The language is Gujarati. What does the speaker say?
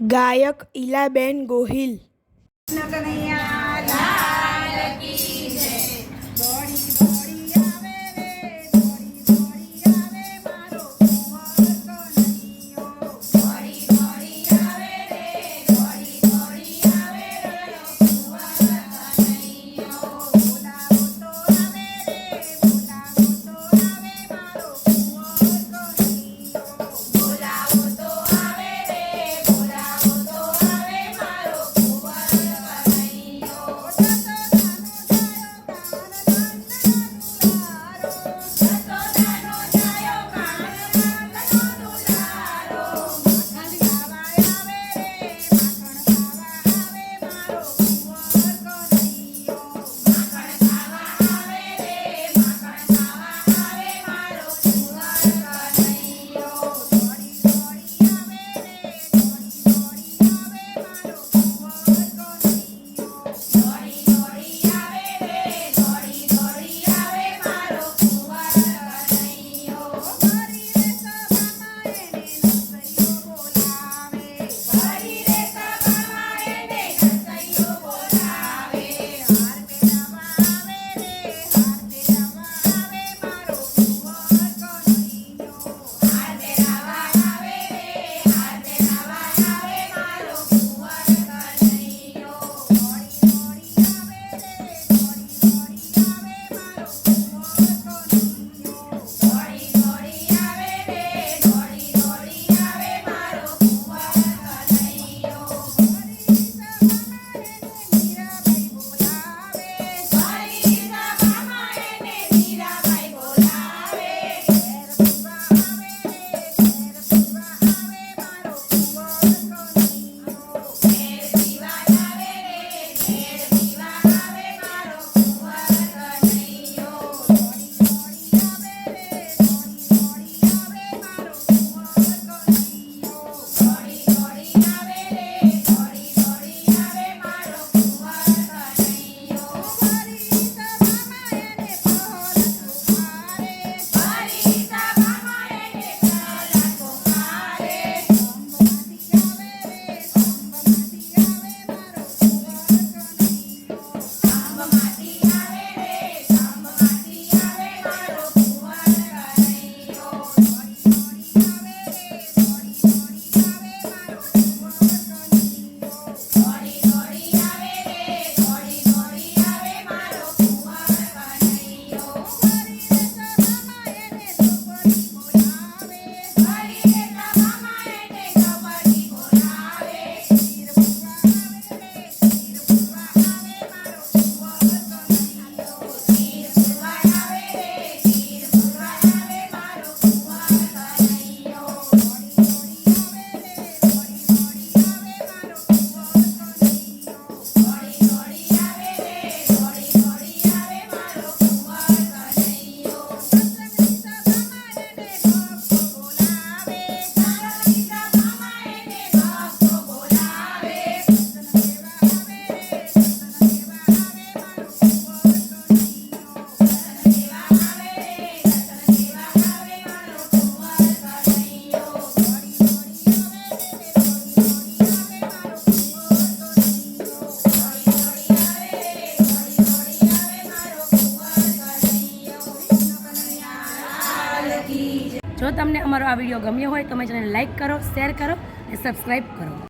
गायक इलाबेन गोहिल ना का नहीं। જો તમને અમારો આ વીડિયો ગમ્યો હોય તો તમે ચેનલ લાઇક કરો, શેર કરો અને સબસ્ક્રાઈબ કરો.